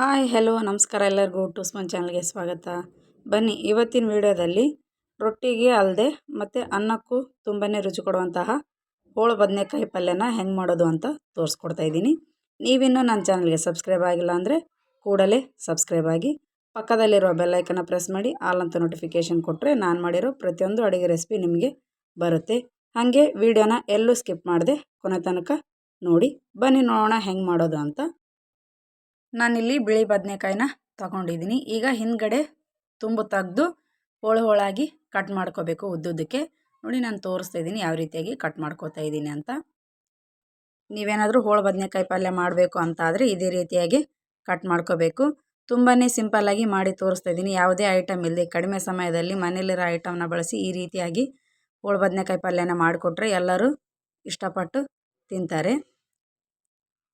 Hi, hello, ನಮಸ್ಕಾರ ಎಲ್ಲರಿಗೂ. ಟೂಸ್ಮನ್ ಚಾನಲ್ಗೆ ಸ್ವಾಗತ. ಬನ್ನಿ, ಇವತ್ತಿನ ವಿಡಿಯೋದಲ್ಲಿ ರೊಟ್ಟಿಗೆ ಅಲ್ಲದೆ ಮತ್ತು ಅನ್ನಕ್ಕೂ ತುಂಬಾ ರುಚಿ ಕೊಡುವಂತಹ ಹೋಳು ಬದನೆಕಾಯಿ ಪಲ್ಯನ ಹೆಂಗೆ ಮಾಡೋದು ಅಂತ ತೋರಿಸ್ಕೊಡ್ತಾ ಇದ್ದೀನಿ. ನೀವಿನ್ನೂ ನನ್ನ ಚಾನಲ್ಗೆ ಸಬ್ಸ್ಕ್ರೈಬ್ ಆಗಿಲ್ಲ ಅಂದರೆ ಕೂಡಲೇ ಸಬ್ಸ್ಕ್ರೈಬ್ ಆಗಿ ಪಕ್ಕದಲ್ಲಿರೋ ಬೆಲ್ಲೈಕನ್ನ ಪ್ರೆಸ್ ಮಾಡಿ, ಆಲ್ ಅಂತ ನೋಟಿಫಿಕೇಷನ್ ಕೊಟ್ಟರೆ ನಾನು ಮಾಡಿರೋ ಪ್ರತಿಯೊಂದು ಅಡುಗೆ ರೆಸಿಪಿ ನಿಮಗೆ ಬರುತ್ತೆ. ಹಾಗೆ ವಿಡಿಯೋನ ಎಲ್ಲೂ ಸ್ಕಿಪ್ ಮಾಡಿದೆ ಕೊನೆ ತನಕ ನೋಡಿ. ಬನ್ನಿ, ನೋಡೋಣ ಹೆಂಗೆ ಮಾಡೋದು ಅಂತ ನಾನಿಲ್ಲಿ ಬಿಳಿ ಬದನೆಕಾಯಿನ ತಗೊಂಡಿದ್ದೀನಿ ಈಗ ಹಿಂದ್ಗಡೆ ತುಂಬು ತೆಗೆದು ಹೋಳು ಹೋಳಾಗಿ ಕಟ್ ಮಾಡ್ಕೋಬೇಕು ಉದ್ದುದ್ದಕ್ಕೆ. ನೋಡಿ ನಾನು ತೋರಿಸ್ತಾ ಇದ್ದೀನಿ ಯಾವ ರೀತಿಯಾಗಿ ಕಟ್ ಮಾಡ್ಕೋತಾ ಇದ್ದೀನಿ ಅಂತ. ನೀವೇನಾದರೂ ಹೋಳು ಬದನೆಕಾಯಿ ಪಲ್ಯ ಮಾಡಬೇಕು ಅಂತ ಆದರೆ ಇದೇ ರೀತಿಯಾಗಿ ಕಟ್ ಮಾಡ್ಕೋಬೇಕು. ತುಂಬಾ ಸಿಂಪಲ್ಲಾಗಿ ಮಾಡಿ ತೋರಿಸ್ತಾ ಇದ್ದೀನಿ ಯಾವುದೇ ಐಟಮ್ ಇಲ್ಲದೆ ಕಡಿಮೆ ಸಮಯದಲ್ಲಿ ಮನೇಲಿರೋ ಐಟಮ್ನ ಬಳಸಿ ಈ ರೀತಿಯಾಗಿ ಹೋಳು ಬದನೆಕಾಯಿ ಪಲ್ಯನ ಮಾಡಿಕೊಟ್ರೆ ಎಲ್ಲರೂ ಇಷ್ಟಪಟ್ಟು ತಿಂತಾರೆ.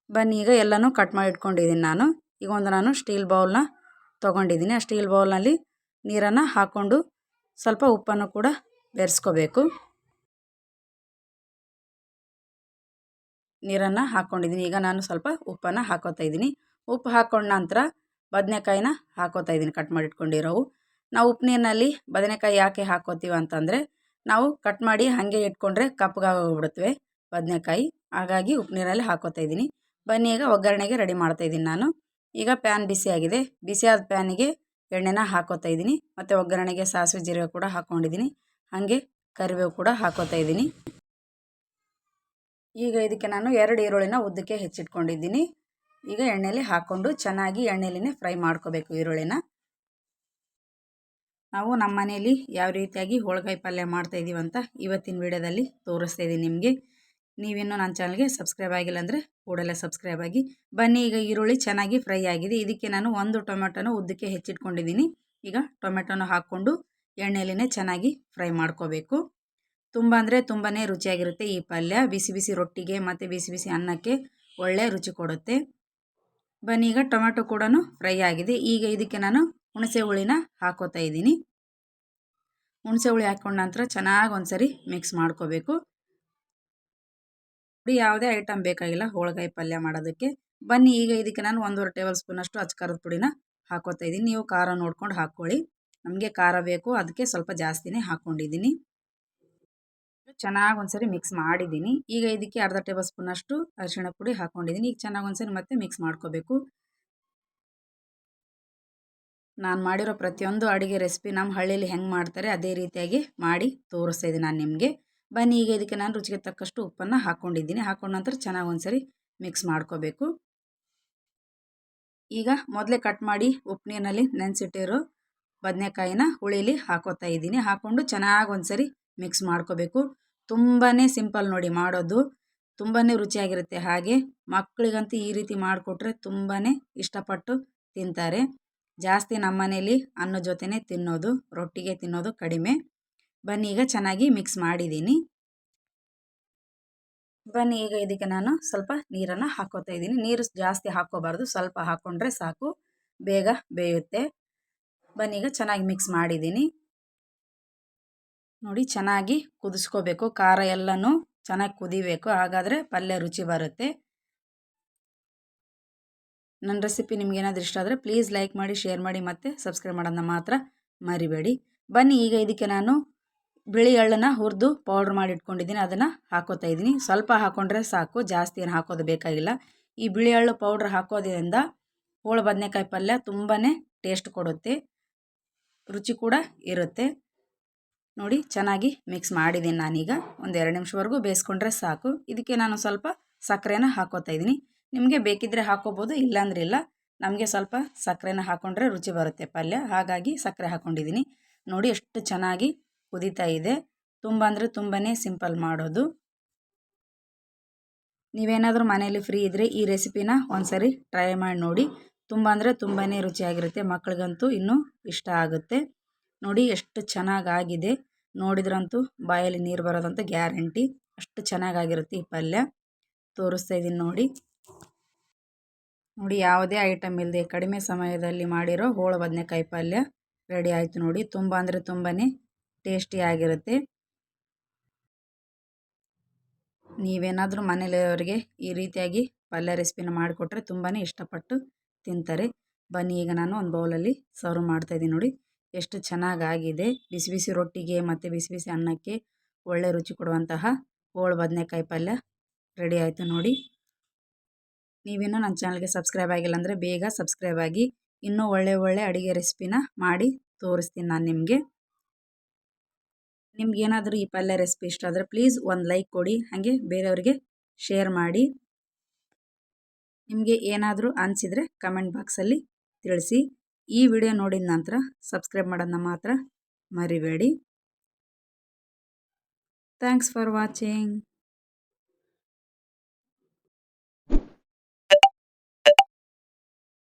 ಬನ್ನಿ, ಈಗ ಎಲ್ಲನೂ ಕಟ್ ಮಾಡಿ ಇಟ್ಕೊಂಡಿದ್ದೀನಿ ನಾನು. ಈಗ ಒಂದು ನಾನು ಸ್ಟೀಲ್ ಬೌಲ್ನ ತೊಗೊಂಡಿದ್ದೀನಿ. ಆ ಸ್ಟೀಲ್ ಬೌಲ್ನಲ್ಲಿ ನೀರನ್ನು ಹಾಕ್ಕೊಂಡು ಸ್ವಲ್ಪ ಉಪ್ಪನ್ನು ಕೂಡ ಬೆರೆಸ್ಕೋಬೇಕು. ನೀರನ್ನು ಹಾಕ್ಕೊಂಡಿದ್ದೀನಿ ಈಗ ನಾನು ಸ್ವಲ್ಪ ಉಪ್ಪನ್ನು ಹಾಕೋತಾ ಇದ್ದೀನಿ. ಉಪ್ಪು ಹಾಕ್ಕೊಂಡ ನಂತರ ಬದನೆಕಾಯಿನ ಹಾಕೋತಾ ಇದ್ದೀನಿ ಕಟ್ ಮಾಡಿ ಇಟ್ಕೊಂಡಿರೋವು. ನಾವು ಉಪ್ಪು ನೀರಿನಲ್ಲಿ ಬದನೆಕಾಯಿ ಯಾಕೆ ಹಾಕೋತೀವಿ ಅಂತಂದರೆ, ನಾವು ಕಟ್ ಮಾಡಿ ಹಾಗೆ ಇಟ್ಕೊಂಡ್ರೆ ಕಪ್ಪಗಾಗೋಗ್ಬಿಡುತ್ತವೆ ಬದನೆಕಾಯಿ. ಹಾಗಾಗಿ ಉಪ್ಪು ನೀರಲ್ಲಿ ಹಾಕೋತಾ ಇದ್ದೀನಿ. ಬನ್ನಿ ಈಗ ಒಗ್ಗರಣೆಗೆ ರೆಡಿ ಮಾಡ್ತಾಯಿದ್ದೀನಿ ನಾನು. ಈಗ ಪ್ಯಾನ್ ಬಿಸಿಯಾಗಿದೆ ಬಿಸಿಯಾದ ಪ್ಯಾನಿಗೆ ಎಣ್ಣೆನ ಹಾಕೋತಾ ಇದ್ದೀನಿ. ಮತ್ತು ಒಗ್ಗರಣೆಗೆ ಸಾಸಿವೆ ಜೀರಿಗೆ ಕೂಡ ಹಾಕ್ಕೊಂಡಿದ್ದೀನಿ ಹಾಗೆ ಕರಿಬೇವು ಕೂಡ ಹಾಕೋತಾ ಇದ್ದೀನಿ. ಈಗ ಇದಕ್ಕೆ ನಾನು ಎರಡು ಈರುಳ್ಳಿನ ಉದ್ದಕ್ಕೆ ಹೆಚ್ಚಿಟ್ಕೊಂಡಿದ್ದೀನಿ. ಈಗ ಎಣ್ಣೆಲಿ ಹಾಕ್ಕೊಂಡು ಚೆನ್ನಾಗಿ ಎಣ್ಣೆಲಿನೇ ಫ್ರೈ ಮಾಡ್ಕೋಬೇಕು ಈರುಳ್ಳಿನ. ನಾವು ನಮ್ಮ ಮನೆಯಲ್ಲಿ ಯಾವ ರೀತಿಯಾಗಿ ಹೋಳಿಗಾಯಿ ಪಲ್ಯ ಮಾಡ್ತಾ ಅಂತ ಇವತ್ತಿನ ವಿಡಿಯೋದಲ್ಲಿ ತೋರಿಸ್ತಾ ಇದ್ದೀನಿ ನಿಮಗೆ. ನೀವಿನ್ನೂ ನನ್ನ ಚಾನಲ್ಗೆ ಸಬ್ಸ್ಕ್ರೈಬ್ ಆಗಿಲ್ಲ ಅಂದರೆ ಕೂಡಲೇ ಸಬ್ಸ್ಕ್ರೈಬ್ ಆಗಿ. ಬನ್ನಿ, ಈಗ ಈರುಳ್ಳಿ ಚೆನ್ನಾಗಿ ಫ್ರೈ ಆಗಿದೆ. ಇದಕ್ಕೆ ನಾನು ಒಂದು ಟೊಮೆಟೊನ ಉದ್ದಕ್ಕೆ ಹೆಚ್ಚಿಟ್ಕೊಂಡಿದ್ದೀನಿ. ಈಗ ಟೊಮೆಟೊನ ಹಾಕ್ಕೊಂಡು ಎಣ್ಣೆಲಿನೇ ಚೆನ್ನಾಗಿ ಫ್ರೈ ಮಾಡ್ಕೋಬೇಕು. ತುಂಬ ಅಂದರೆ ತುಂಬಾ ರುಚಿಯಾಗಿರುತ್ತೆ ಈ ಪಲ್ಯ. ಬಿಸಿ ಬಿಸಿ ರೊಟ್ಟಿಗೆ ಮತ್ತು ಬಿಸಿ ಬಿಸಿ ಅನ್ನಕ್ಕೆ ಒಳ್ಳೆ ರುಚಿ ಕೊಡುತ್ತೆ. ಬನ್ನಿ, ಈಗ ಟೊಮೆಟೊ ಕೂಡ ಫ್ರೈ ಆಗಿದೆ. ಈಗ ಇದಕ್ಕೆ ನಾನು ಹುಣಸೆ ಹುಳಿನ ಹಾಕೋತಾ ಇದ್ದೀನಿ. ಹುಣಸೆ ಹುಳಿ ಹಾಕ್ಕೊಂಡ ನಂತರ ಚೆನ್ನಾಗಿ ಒಂದ್ಸರಿ ಮಿಕ್ಸ್ ಮಾಡ್ಕೋಬೇಕು. ಪುಡಿ ಯಾವುದೇ ಐಟಮ್ ಬೇಕಾಗಿಲ್ಲ, ಹೋಳ್ಗಾಯಿ ಪಲ್ಯ ಮಾಡೋದಕ್ಕೆ. ಬನ್ನಿ, ಈಗ ಇದಕ್ಕೆ ನಾನು ಒಂದೂವರೆ ಟೇಬಲ್ ಸ್ಪೂನಷ್ಟು ಅಚ್ಕಾರದ ಪುಡಿನ ಹಾಕೋತಾ ಇದ್ದೀನಿ. ನೀವು ಖಾರ ನೋಡ್ಕೊಂಡು ಹಾಕ್ಕೊಳ್ಳಿ. ನಮಗೆ ಖಾರ ಬೇಕು, ಅದಕ್ಕೆ ಸ್ವಲ್ಪ ಜಾಸ್ತಿನೇ ಹಾಕ್ಕೊಂಡಿದ್ದೀನಿ. ಚೆನ್ನಾಗಿ ಒಂದ್ಸರಿ ಮಿಕ್ಸ್ ಮಾಡಿದ್ದೀನಿ. ಈಗ ಇದಕ್ಕೆ ಅರ್ಧ ಟೇಬಲ್ ಸ್ಪೂನಷ್ಟು ಅರಿಶಿಣ ಪುಡಿ ಹಾಕ್ಕೊಂಡಿದ್ದೀನಿ. ಈಗ ಚೆನ್ನಾಗಿ ಒಂದ್ಸರಿ ಮತ್ತೆ ಮಿಕ್ಸ್ ಮಾಡ್ಕೋಬೇಕು. ನಾನು ಮಾಡಿರೋ ಪ್ರತಿಯೊಂದು ಅಡುಗೆ ರೆಸಿಪಿ ನಮ್ಮ ಹಳ್ಳಿಯಲ್ಲಿ ಹೆಂಗೆ ಮಾಡ್ತಾರೆ, ಅದೇ ರೀತಿಯಾಗಿ ಮಾಡಿ ತೋರಿಸ್ತಾ ಇದ್ದೀನಿ ನಾನು ನಿಮಗೆ. ಬನ್ನಿ, ಈಗ ಇದಕ್ಕೆ ನಾನು ರುಚಿಗೆ ತಕ್ಕಷ್ಟು ಉಪ್ಪನ್ನು ಹಾಕ್ಕೊಂಡಿದ್ದೀನಿ ಹಾಕೊಂಡ ನಂತರ ಚೆನ್ನಾಗಿ ಒಂದ್ಸರಿ ಮಿಕ್ಸ್ ಮಾಡ್ಕೋಬೇಕು. ಈಗ ಮೊದಲೇ ಕಟ್ ಮಾಡಿ ಉಪ್ಪು ನೀರಿನಲ್ಲಿ ನೆನೆಸಿಟ್ಟಿರೋ ಬದನೆಕಾಯಿನ ಹುಳಿಲಿ ಹಾಕೋತಾ ಇದ್ದೀನಿ. ಹಾಕ್ಕೊಂಡು ಚೆನ್ನಾಗಿ ಒಂದ್ಸರಿ ಮಿಕ್ಸ್ ಮಾಡ್ಕೋಬೇಕು. ತುಂಬಾ ಸಿಂಪಲ್ ನೋಡಿ ಮಾಡೋದು. ತುಂಬಾ ರುಚಿಯಾಗಿರುತ್ತೆ. ಹಾಗೆ ಮಕ್ಕಳಿಗಂತೂ ಈ ರೀತಿ ಮಾಡಿಕೊಟ್ರೆ ತುಂಬಾ ಇಷ್ಟಪಟ್ಟು ತಿಂತಾರೆ. ಜಾಸ್ತಿ ನಮ್ಮನೇಲಿ ಅನ್ನ ಜೊತೆನೇ ತಿನ್ನೋದು, ರೊಟ್ಟಿಗೆ ತಿನ್ನೋದು ಕಡಿಮೆ. ಬನ್ನಿ, ಈಗ ಚೆನ್ನಾಗಿ ಮಿಕ್ಸ್ ಮಾಡಿದ್ದೀನಿ. ಬನ್ನಿ, ಈಗ ಇದಕ್ಕೆ ನಾನು ಸ್ವಲ್ಪ ನೀರನ್ನು ಹಾಕೋತಾ ಇದ್ದೀನಿ. ನೀರು ಜಾಸ್ತಿ ಹಾಕೋಬಾರ್ದು ಸ್ವಲ್ಪ ಹಾಕ್ಕೊಂಡ್ರೆ ಸಾಕು. ಬೇಗ ಬೇಯುತ್ತೆ. ಬನ್ನಿ, ಈಗ ಚೆನ್ನಾಗಿ ಮಿಕ್ಸ್ ಮಾಡಿದ್ದೀನಿ. ನೋಡಿ, ಚೆನ್ನಾಗಿ ಕುದಿಸ್ಕೋಬೇಕು. ಖಾರ ಎಲ್ಲನೂ ಚೆನ್ನಾಗಿ ಕುದಿಬೇಕು. ಹಾಗಾದರೆ ಪಲ್ಯ ರುಚಿ ಬರುತ್ತೆ. ನನ್ನ ರೆಸಿಪಿ ನಿಮ್ಗೆ ಏನಾದರೂ ಇಷ್ಟ ಆದರೆ ಪ್ಲೀಸ್ ಲೈಕ್ ಮಾಡಿ ಶೇರ್ ಮಾಡಿ ಮತ್ತು ಸಬ್ಸ್ಕ್ರೈಬ್ ಮಾಡೋದನ್ನ ಮಾತ್ರ ಮರಿಬೇಡಿ. ಬನ್ನಿ, ಈಗ ಇದಕ್ಕೆ ನಾನು ಬಿಳಿ ಎಳ್ಳನ್ನು ಹುರಿದು ಪೌಡ್ರ್ ಮಾಡಿ ಇಟ್ಕೊಂಡಿದ್ದೀನಿ, ಅದನ್ನು ಹಾಕೋತಾ ಇದ್ದೀನಿ. ಸ್ವಲ್ಪ ಹಾಕೊಂಡ್ರೆ ಸಾಕು, ಜಾಸ್ತಿ ಏನು ಹಾಕೋದು ಬೇಕಾಗಿಲ್ಲ. ಈ ಬಿಳಿ ಎಳ್ಳು ಪೌಡ್ರ್ ಹಾಕೋದ್ರಿಂದ ಹೋಳು ಬದನೆಕಾಯಿ ಪಲ್ಯ ತುಂಬಾ ಟೇಸ್ಟ್ ಕೊಡುತ್ತೆ, ರುಚಿ ಕೂಡ ಇರುತ್ತೆ. ನೋಡಿ, ಚೆನ್ನಾಗಿ ಮಿಕ್ಸ್ ಮಾಡಿದ್ದೀನಿ ನಾನೀಗ. ಒಂದು ಎರಡು ನಿಮಿಷವರೆಗೂ ಬೇಯಿಸ್ಕೊಂಡ್ರೆ ಸಾಕು. ಇದಕ್ಕೆ ನಾನು ಸ್ವಲ್ಪ ಸಕ್ಕರೆನ ಹಾಕೋತಾ ಇದ್ದೀನಿ. ನಿಮಗೆ ಬೇಕಿದ್ದರೆ ಹಾಕೋಬೋದು ಇಲ್ಲಾಂದ್ರಿಲ್ಲ ನಮಗೆ ಸ್ವಲ್ಪ ಸಕ್ಕರೆನ ಹಾಕ್ಕೊಂಡ್ರೆ ರುಚಿ ಬರುತ್ತೆ ಪಲ್ಯ. ಹಾಗಾಗಿ ಸಕ್ಕರೆ ಹಾಕ್ಕೊಂಡಿದ್ದೀನಿ ನೋಡಿ, ಎಷ್ಟು ಚೆನ್ನಾಗಿ ಕುದೀತಾ ಇದೆ. ತುಂಬ ಅಂದರೆ ತುಂಬಾ ಸಿಂಪಲ್ ಮಾಡೋದು. ನೀವೇನಾದರೂ ಮನೇಲಿ ಫ್ರೀ ಇದ್ದರೆ ಈ ರೆಸಿಪಿನ ಒಂದ್ಸರಿ ಟ್ರೈ ಮಾಡಿ ನೋಡಿ. ತುಂಬ ಅಂದರೆ ತುಂಬಾ ರುಚಿಯಾಗಿರುತ್ತೆ. ಮಕ್ಕಳಿಗಂತೂ ಇನ್ನೂ ಇಷ್ಟ ಆಗುತ್ತೆ. ನೋಡಿ ಎಷ್ಟು ಚೆನ್ನಾಗಾಗಿದೆ. ನೋಡಿದ್ರಂತೂ ಬಾಯಲ್ಲಿ ನೀರು ಬರೋದಂತೂ ಗ್ಯಾರಂಟಿ. ಅಷ್ಟು ಚೆನ್ನಾಗಾಗಿರುತ್ತೆ ಈ ಪಲ್ಯ. ತೋರಿಸ್ತಾ ಇದ್ದೀನಿ ನೋಡಿ. ನೋಡಿ ಯಾವುದೇ ಐಟಮ್ ಇಲ್ಲದೆ ಕಡಿಮೆ ಸಮಯದಲ್ಲಿ ಮಾಡಿರೋ ಹೋಳು ಬದನೆಕಾಯಿ ಪಲ್ಯ ರೆಡಿ ಆಯಿತು ನೋಡಿ. ತುಂಬ ಅಂದರೆ ತುಂಬಾ ಟೇಸ್ಟಿಯಾಗಿರುತ್ತೆ ನೀವೇನಾದರೂ ಮನೆಯಲ್ಲಿರೋರಿಗೆ ಈ ರೀತಿಯಾಗಿ ಪಲ್ಯ ರೆಸಿಪಿನ ಮಾಡಿಕೊಟ್ರೆ ತುಂಬಾ ಇಷ್ಟಪಟ್ಟು ತಿಂತಾರೆ. ಬನ್ನಿ, ಈಗ ನಾನು ಒಂದು ಬೌಲಲ್ಲಿ ಸರ್ವ್ ಮಾಡ್ತಾಯಿದ್ದೀನಿ ನೋಡಿ. ಎಷ್ಟು ಚೆನ್ನಾಗಾಗಿದೆ. ಬಿಸಿ ಬಿಸಿ ರೊಟ್ಟಿಗೆ ಮತ್ತು ಬಿಸಿ ಬಿಸಿ ಅನ್ನಕ್ಕೆ ಒಳ್ಳೆ ರುಚಿ ಕೊಡುವಂತಹ ಹೋಳು ಬದನೆಕಾಯಿ ಪಲ್ಯ ರೆಡಿ ಆಯಿತು ನೋಡಿ. ನೀವಿನ್ನೂ ನನ್ನ ಚಾನಲ್ಗೆ ಸಬ್ಸ್ಕ್ರೈಬ್ ಆಗಿಲ್ಲ ಅಂದರೆ ಬೇಗ ಸಬ್ಸ್ಕ್ರೈಬ್ ಆಗಿ ಇನ್ನೂ ಒಳ್ಳೆ ಒಳ್ಳೆ ಅಡುಗೆ ರೆಸಿಪಿನ ಮಾಡಿ ತೋರಿಸ್ತೀನಿ ನಾನು ನಿಮಗೆ. ನಿಮ್ಗೆ ಏನಾದರೂ ಈ ಪಲ್ಯ ರೆಸಿಪಿ ಇಷ್ಟ ಆದರೆ ಪ್ಲೀಸ್ ಒಂದು ಲೈಕ್ ಕೊಡಿ, ಹಾಗೆ ಬೇರೆಯವರಿಗೆ ಶೇರ್ ಮಾಡಿ. ನಿಮಗೆ ಏನಾದರೂ ಅನಿಸಿದರೆ ಕಮೆಂಟ್ ಬಾಕ್ಸಲ್ಲಿ ತಿಳಿಸಿ. ಈ ವಿಡಿಯೋ ನೋಡಿದ ನಂತರ ಸಬ್ಸ್ಕ್ರೈಬ್ ಮಾಡೋದನ್ನ ಮಾತ್ರ ಮರಿಬೇಡಿ. Thanks for watching